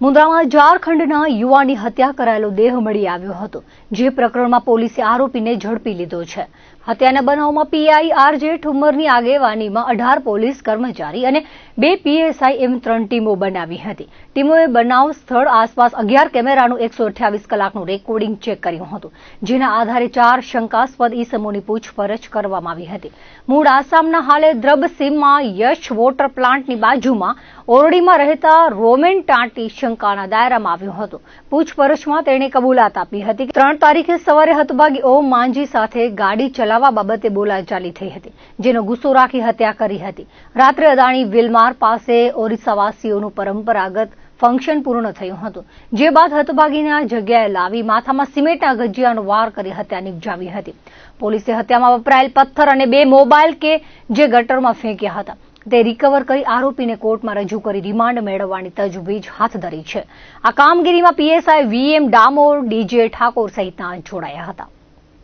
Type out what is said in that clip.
મુન્દ્રામાં ઝારખંડના યુવાનની હત્યા કરાયેલો દેહ મળી આવ્યો હતો. જે પ્રકરણમાં પોલીસે આરોપીને ઝડપી લીધો છે. હત્યાના બનાવમાં પીઆઈ આરજે ઠુમ્મરની આગેવાનીમાં અઢાર પોલીસ કર્મચારી અને બે પીએસઆઈ એમ ત્રણ ટીમો બનાવી હતી. ટીમોએ બનાવ સ્થળ આસપાસ અગિયાર કેમેરાનું એકસો અઠ્યાવીસ કલાકનું રેકોર્ડિંગ ચેક કર્યું હતું. જેના આધારે ચાર શંકાસ્પદ ઈસમોની પૂછપરછ કરવામાં આવી હતી. મૂળ આસામના હાલે દ્રબસીમમાં યશ વોટર પ્લાન્ટની બાજુમાં ઓરડીમાં રહેતા રોમેન ટાંટી શંકાના દાયરામાં આવ્યો હતો. પૂછપરછમાં તેણે કબૂલાત આપી હતી કે ત્રણ તારીખે સવારે હતભાગી ઓમ માંજી સાથે ગાડી ચલાવવા બાબતે બોલાચાલી થઈ હતી, જેનો ગુસ્સો રાખી હત્યા કરી હતી. રાત્રે અદાણી વિલમાર પાસે ઓરિસ્સાવાસીઓનું પરંપરાગત ફંક્શન પૂર્ણ થયું હતું. જે બાદ હતભાગીના જગ્યાએ લાવી માથામાં સિમેન્ટના ગજિયાનો વાર કરી હત્યા નિપજાવી હતી. પોલીસે હત્યામાં વપરાયેલ પથ્થર અને બે મોબાઈલ કે જે ગટરમાં ફેંક્યા હતા. તે રિકવર કરી આરોપીને કોર્ટમાં રજૂ કરી રિમાન્ડ મેળવવાની તજવીજ હાથ ધરી છે. આ કામગીરીમાં PSI VM Damor DJ Thakor સહિતના જોડાયા હતા.